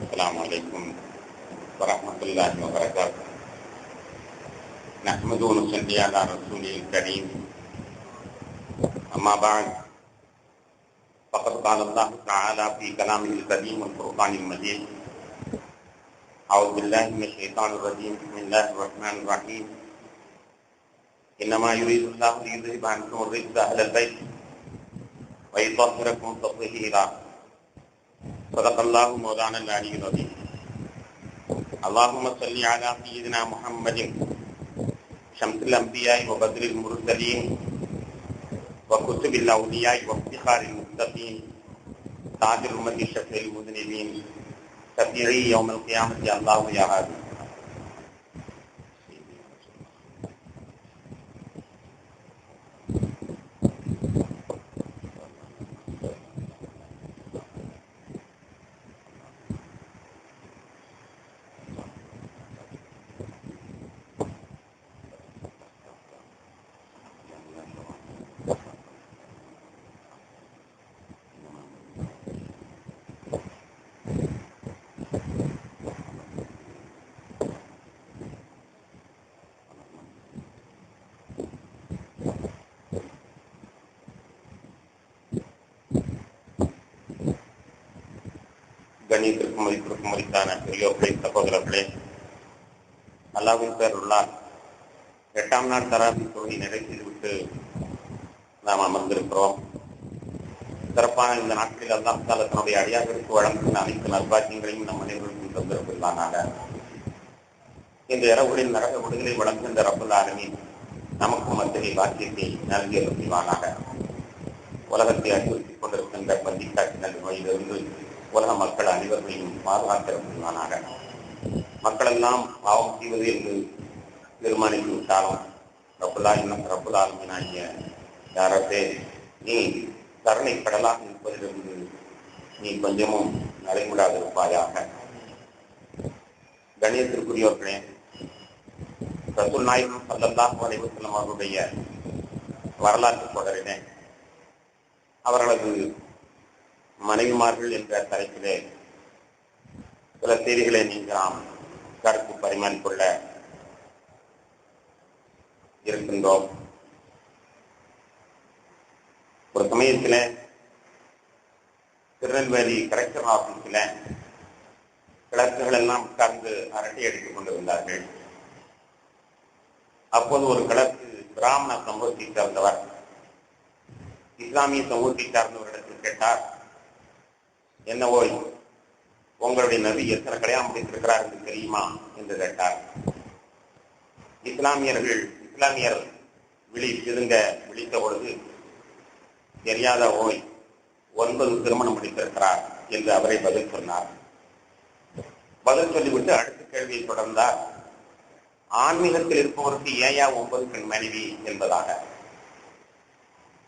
السلام عليكم ورحمة الله وبركاته. نحمد ونصلي على رسوله الكريم. أما بعد فقد قال الله تعالى في كلامه القديم والفرقان المجيد أعوذ بالله من الشيطان الرجيم بسم الله الرحمن الرحيم. إنما يريد الله ليذهب عنكم الرجس أهل البيت. ويطهركم تطهيرا. صدق الله مولانا العلي العظيم. اللهم صل على سيدنا محمد. شمس الأنبياء وبدر المرسلين وكتب الأولياء وافتخار المتقين. تاج الأمة شفيع المذنبين. شفيعي يوم القيامة يا الله يا هادي கணித்திற்கும் மதிப்பிற்கும் மதித்தான பெரியோர்களே சகோதரர்களே அல்லாவின் பேர் உள்ளார் எட்டாம் நாள் தராபி தொழுகை நிறை செய்துவிட்டு நாம் அமர்ந்திருக்கிறோம். சிறப்பான இந்த நாட்களில் அல்லாம் தால தன்னுடைய அடியார்களுக்கு வழங்குகின்ற அனைத்து நல்பாக்கியங்களையும் நம் அனைவருக்கும் தந்திரப்பில்லானாக இந்த இரவுகளில் நரக விடுதலை வழங்குகின்ற ரப்பல் ஆலமீன் நமக்கும் அத்தகைய பாக்கியத்தை நல்கிய புரிவானாக உலகத்தை அச்சுறுத்திக் கொண்டிருக்கின்ற பந்திக்காட்சி நோயிலிருந்து உலக மக்கள் அனைவர்களையும் பாதுகாக்கிற புரிவானாக மக்களெல்லாம் பாவம் செய்வது என்று தீர்மானித்து விட்டாலும் ரப்புலா இன்னும் ரப்புல் நீ கருணை கடலாக இருப்பதிலிருந்து நீ கொஞ்சமும் நடைமுடாதிருப்பாயாக கணியத்திற்குரியவர்களே ரசூல் நாயகம் சல்லல்லாஹ் அலைஹி அவருடைய வரலாற்று தொடரினே அவர்களது மனைவிமார்கள் என்ற தலைப்பிலே சில செய்திகளை நீங்கள் நாம் கருத்து பரிமாறிக்கொள்ள இருக்கின்றோம். ஒரு சமயத்தில் திருநெல்வேலி கலெக்டர் ஆபீஸில் கிளர்க்குகள் எல்லாம் உட்கார்ந்து அரட்டை அடித்துக் கொண்டிருந்தார்கள். அப்போது ஒரு கிளர்க்கு பிராமண சமூகத்தை சார்ந்தவர். இஸ்லாமிய சமூகத்தை சார்ந்தவரிடத்தில் கேட்டார் என்ன ஓய் உங்களுடைய நபி எத்தனை கடையா முடித்திருக்கிறார் என்று தெரியுமா என்று கேட்டார். இஸ்லாமியர்கள் இஸ்லாமியர் விழி திருங்க விழித்த பொழுது தெரியாத ஓய் ஒன்பது திருமணம் முடித்திருக்கிறார் என்று அவரை பதில் சொன்னார். பதில் சொல்லிவிட்டு அடுத்த கேள்வியை தொடர்ந்தார். ஆன்மீகத்தில் இருப்பவருக்கு ஏயா ஒன்பது பெண் மனைவி என்பதாக.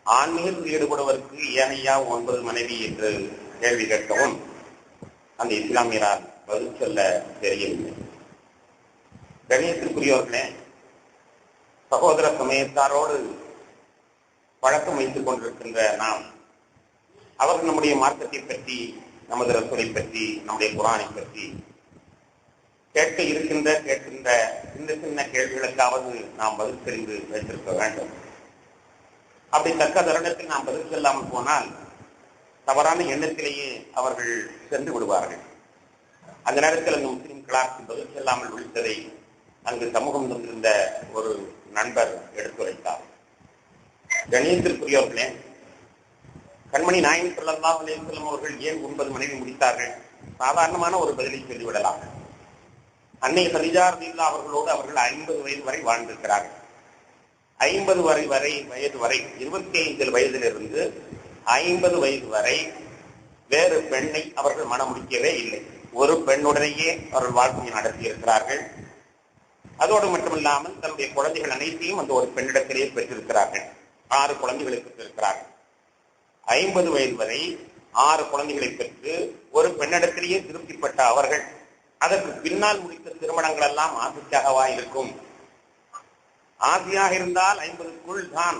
ஆன்மீகத்தில் ஈடுபடுவதற்கு ஏனையா ஒன்பது மனைவி என்று கேள்வி கேட்கவும் அந்த இஸ்லாமியரால் பதில் சொல்ல தெரியவில்லை. கணியத்திற்குரியவர்களே சகோதர சமயத்தாரோடு பழக்கம் வைத்துக் கொண்டிருக்கின்ற நாம் அவர்கள் நம்முடைய மார்க்கத்தை பற்றி நமது ரசூலை பற்றி நம்முடைய குரானை பற்றி கேட்க இருக்கின்ற கேட்கின்ற சின்ன சின்ன கேள்விகளுக்காவது நாம் பதில் தெரிந்து வைத்திருக்க வேண்டும். அப்படி தக்க தருணத்தில் நாம் பதில் செல்லாமல் போனால் தவறான எண்ணத்திலேயே அவர்கள் சென்று விடுவார்கள். அந்த நேரத்தில் அந்த முஸ்லீம் கிளாஸ் பதில் செல்லாமல் விழித்ததை அங்கு சமூகம் தந்திருந்த ஒரு நண்பர் எடுத்துரைத்தார். கணியத்திற்குரியவர்களே கண்மணி நாயன் சொல்லலாம் அலையம் அவர்கள் ஏன் ஒன்பது மனைவி முடித்தார்கள்? சாதாரணமான ஒரு பதிலை சொல்லிவிடலாம். அன்னை ஹரிஜார் இல்லா அவர்களோடு அவர்கள் ஐம்பது வயது வரை வாழ்ந்திருக்கிறார்கள். ஐம்பது வரை வரை வயது வரை இருபத்தி ஐந்து வயதிலிருந்து ஐம்பது வயது வரை வேறு பெண்ணை அவர்கள் மனம் முடிக்கவே இல்லை. ஒரு பெண்ணுடனேயே அவர்கள் வாழ்க்கையை நடத்தி இருக்கிறார்கள் அதோடு மட்டுமில்லாமல் தன்னுடைய குழந்தைகள் அனைத்தையும் அந்த ஒரு பெண்ணிடத்திலேயே பெற்றிருக்கிறார்கள். ஆறு குழந்தைகளை பெற்றிருக்கிறார்கள். ஐம்பது வயது வரை ஆறு குழந்தைகளை பெற்று ஒரு பெண்ணிடத்திலேயே திருப்திப்பட்ட அவர்கள் அதற்கு பின்னால் முடித்த திருமணங்கள் எல்லாம் ஆசைக்காகவா இருக்கும். ஆசையாக இருந்தால் ஐம்பதுக்குள் தான்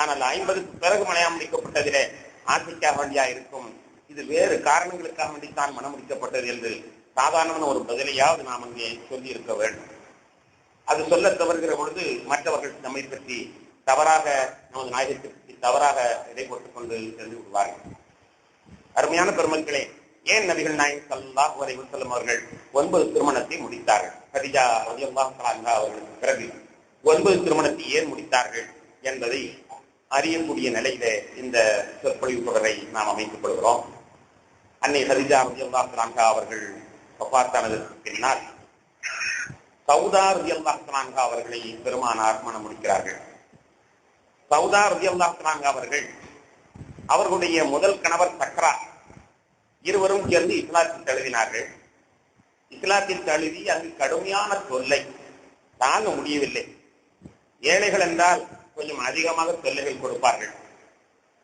ஆனால் ஐம்பதுக்கு பிறகு மலையாம் முடிக்கப்பட்டதிலே ஆசைக்காக வேண்டியா இருக்கும். இது வேறு காரணங்களுக்காக வேண்டித்தான் மனம் முடிக்கப்பட்டது என்று சாதாரணமான ஒரு பதிலையாவது நாம் அங்கே சொல்லி இருக்க வேண்டும். அது சொல்ல தவறுகிற பொழுது மற்றவர்கள் நம்மை பற்றி தவறாக நமது நாயகத்தை பற்றி தவறாக இடை போட்டுக் கொண்டு சென்று விடுவார்கள். அருமையான பெருமக்களே ஏன் நபிகள் நாயகம் சல்லாஹ் வரை செல்லும் அவர்கள் ஒன்பது திருமணத்தை முடித்தார்கள்? ஹரிஜா ரலியல்லாஹு தஆலா அவர்களுக்கு பிறகு ஒன்பது திருமணத்தை ஏன் முடித்தார்கள் என்பதை அறியக்கூடிய நிலையிலே இந்த சொற்பொழிவு தொடரை நாம் அமைத்துக் கொள்கிறோம். அன்னை ஹரிஜா ரலியல்லாஹு தஆலா அவர்கள் வஃபாத்தானதற்கு பின்னால் சவுதா ரலியல்லாஹு தஆலா அவர்களை பெருமானார் மனம் முடிக்கிறார்கள். சவுதா ரலியல்லாஹு தஆலா அவர்கள் அவர்களுடைய முதல் கணவர் சக்ரா. இருவரும் சேர்ந்து இஸ்லாத்தில் தழுவினார்கள். இஸ்லாத்தில் தழுவி அங்கு கடுமையான தொல்லை தாங்க முடியவில்லை. ஏழைகள் என்றால் கொஞ்சம் அதிகமாக தொல்லைகள் கொடுப்பார்கள்.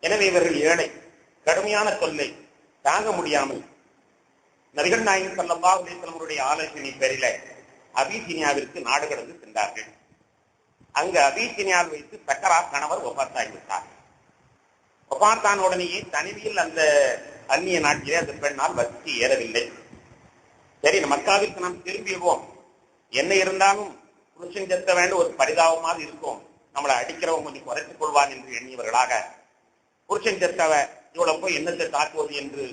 எனவே இவர்கள் ஏழை கடுமையான தொல்லை தாங்க முடியாமல். நபிகள் நாயகம் ஸல்லல்லாஹு அலைஹி ஆலோசனை பேரில அபிசீனியாவிற்கு நாடு கடந்து சென்றார்கள். அங்கு அபிசீனியாவில் வைத்து சக்கரா கணவர் ஒப்பாத்தாகிவிட்டார் ஒப்பாத்தான் உடனேயே தனிமையில் அந்த அந்நிய நாட்டிலே அந்த பெண்ணால் வசித்து ஏறவில்லை. சரி மக்காவிற்கு நாம் திரும்பிடுவோம். என்ன இருந்தாலும் புருஷன் செத்த வேண்டும் ஒரு பரிதாபமாக இருக்கும். நம்மளை அடிக்கிறவங்க கொஞ்சம் குறைத்துக் கொள்வான் என்று எண்ணியவர்களாக புருஷன் செத்தவை இவ்வளவு போய் என்னத்தை தாக்குவது என்று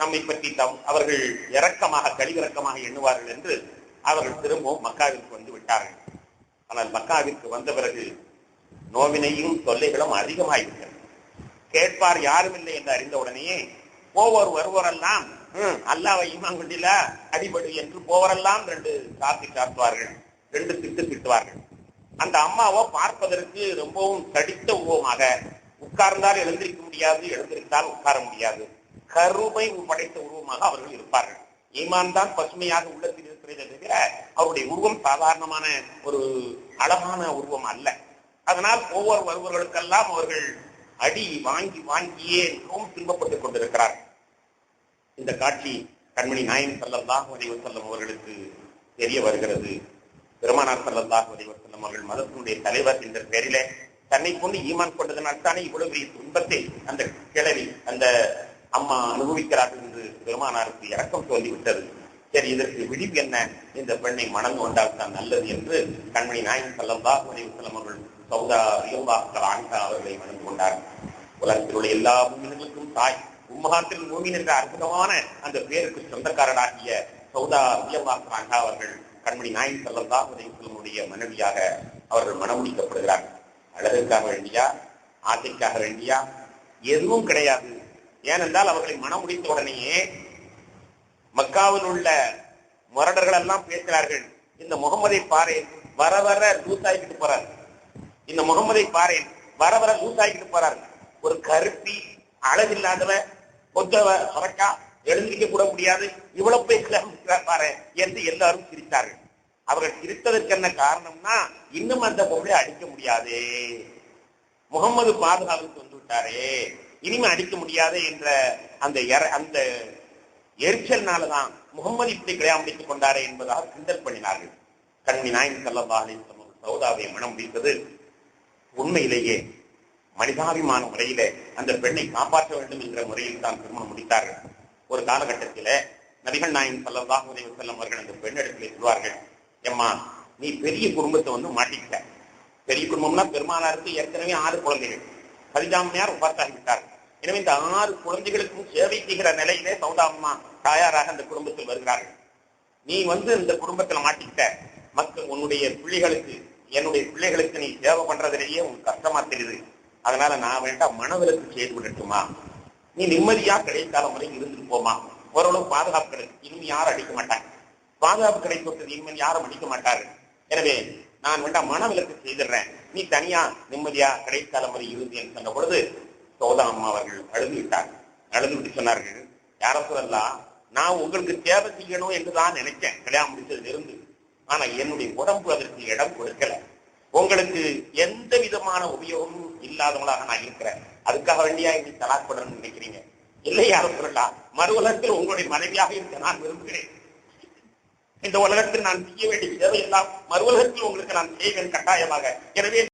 நம்மை பற்றி தம் அவர்கள் இரக்கமாக கழிவிறக்கமாக எண்ணுவார்கள் என்று அவர்கள் திரும்பவும் மக்காவிற்கு வந்து விட்டார்கள். ஆனால் மக்காவிற்கு வந்த பிறகு நோவினையும் தொல்லைகளும் அதிகமாகிவிட்டது கேட்பார் யாரும் இல்லை என்று அறிந்த உடனேயே போவோர் வருவோரெல்லாம் அல்லாவை ஈமான் அடிபடு என்று போவரெல்லாம் ரெண்டு சாத்தி சாத்துவார்கள். ரெண்டு திட்டு திட்டுவார்கள். அந்த அம்மாவை பார்ப்பதற்கு ரொம்பவும் தடித்த உருவமாக உட்கார்ந்தால் எழுந்திருக்க முடியாது எழுந்திருந்தால் உட்கார முடியாது. கருமை படைத்த உருவமாக அவர்கள் இருப்பார்கள். ஈமான் தான் பசுமையாக உள்ளத்தில் இருக்கிறதே தவிர அவருடைய உருவம் சாதாரணமான ஒரு அழகான உருவம் அல்ல. அதனால் ஒவ்வொரு வருவர்களுக்கெல்லாம் அவர்கள் அடி வாங்கி வாங்கியே மிகவும் துன்பப்பட்டுக் கொண்டிருக்கிறார் இந்த காட்சி கண்மணி நாயன் செல்லம் அலைஹி செல்லும் அவர்களுக்கு தெரிய வருகிறது. பெருமானார் ஸல்லல்லாஹு அலைஹி அவர்கள் மதத்தினுடைய தலைவர் என்ற பெயரிலே தன்னை கொண்டு ஈமான் கொண்டதனால் தானே இவ்வளவு பெரிய துன்பத்தை அந்த கிழவி அந்த அம்மா அனுபவிக்கிறார்கள் என்று பெருமானாருக்கு இறக்கம் சொல்லிவிட்டது சரி இதற்கு விடிவு என்ன? இந்த பெண்ணை மணந்து கொண்டால் தான் நல்லது என்று கண்மணி நாயன் ஸல்லல்லாஹு அலைஹி அவர்கள் சௌதா ரியோபாக்கள் ஆண்டா அவர்களை மணந்து கொண்டார். உலகத்தில் உள்ள எல்லா மூமின்களுக்கும் தாய் உம்மகாத்தில் மூமின் என்ற அற்புதமான அந்த பேருக்கு சொந்தக்காரராகிய சௌதா ரியோபாக்கள் ஆண்கா அவர்கள் கண்மணி நாயன் ஸல்லல்லாஹு அலைஹி மனைவியாக அவர்கள் மனமுடிக்கப்படுகிறார்கள். அழகுக்காக வேண்டியா ஆசைக்காக வேண்டியா? எதுவும் கிடையாது. ஏனென்றால் அவர்களை மணமுடித்த உடனேயே மக்காவில் உள்ள முரடர்கள் எல்லாம் பேசுகிறார்கள். இந்த முகமதை பாரேன் வர வர லூசாகிட்டு போறார். இந்த முகமதை பாரேன் வர வர லூசாகிட்டு போறார். ஒரு கருப்பி அழகில்லாதவ கொத்தவ சொரக்கா எழுந்திருக்க கூட முடியாது. இவ்வளவு பேசுகிறார் பாரு என்று எல்லாரும் சிரித்தார்கள். அவர்கள் சிரித்ததற்கு என்ன காரணம்னா இன்னும் அந்த பொருளை அடிக்க முடியாதே. முகமது பாதுகாவுக்கு வந்து விட்டாரே. இனிமே அடிக்க முடியாது என்ற அந்த எர- அந்த எரிச்சல்னாலதான் முகமது இப்படி கல்யாணம் முடித்துக் கொண்டாரே என்பதாக கிண்டல் பண்ணினார்கள். கண்ணி நாயன் சல்லா அலிஸ்லம் சௌதாவை மனம் முடித்தது உண்மையிலேயே மனிதாபிமான முறையிலே அந்த பெண்ணை காப்பாற்ற வேண்டும் என்ற முறையில் தான் திருமணம் முடித்தார்கள். ஒரு காலகட்டத்திலே நபிகள் நாயன் சல்லல்லாஹு உதவி வஸல்லம் அவர்கள் அந்த பெண்ணிடத்திலே சொல்வார்கள் எம்மா நீ பெரிய குடும்பத்தை வந்து மாட்டிக்கிட்ட. பெரிய குடும்பம்னா பெருமானாருக்கு ஏற்கனவே ஆறு குழந்தைகள். கலிஜாமியார் உபாத்தாகிவிட்டார்கள் எனவே இந்த ஆறு குழந்தைகளுக்கும் சேவை செய்கிற நிலையிலே சௌதாம்மா தாயாராக அந்த குடும்பத்தில் வருகிறார்கள். நீ வந்து இந்த குடும்பத்துல மாட்டிக்கிட்ட. மக்கள் உன்னுடைய பிள்ளைகளுக்கு என்னுடைய பிள்ளைகளுக்கு நீ சேவை பண்றதுலேயே உனக்கு கஷ்டமா தெரியுது. அதனால நான் வேண்டாம் மனவிலக்கு செய்து விடட்டுமா? நீ நிம்மதியா கடைக்கால வரை இருந்துட்டு போமா ஓரளவு பாதுகாப்பு கிடைக்கும் இனிமே யாரும் அடிக்க மாட்டாங்க. பாதுகாப்பு கிடைக்கிறது இனிமேல் யாரும் அடிக்க மாட்டாரு எனவே நான் வேண்டாம் மனவிலக்கு செய்திடுறேன். நீ தனியா நிம்மதியா கடைக்கால வரை இருந்து என்று சொன்ன பொழுது சோதா அம்மா அவர்கள் அழுது விட்டார்கள். அழுது விட்டு சொன்னார்கள் யார சொல்லலாம் நான் உங்களுக்கு தேவை செய்யணும் என்று தான் நினைச்சேன். கல்யாணம் முடிச்சதுல இருந்து. ஆனா என்னுடைய உடம்பு அதற்கு இடம் கொடுக்கல. உங்களுக்கு எந்த விதமான உபயோகமும் இல்லாதவங்களாக நான் இருக்கிறேன். அதுக்காக வேண்டியா என்னை தலாக் பண்ணணும்னு நினைக்கிறீங்க? இல்லை சொல்லா மறு உலகத்தில் உங்களுடைய மனைவியாக இருக்க நான் விரும்புகிறேன். இந்த உலகத்தில் நான் செய்ய வேண்டிய எல்லாம் மறு உலகத்தில் உங்களுக்கு நான் செய்வேன் கட்டாயமாக. எனவே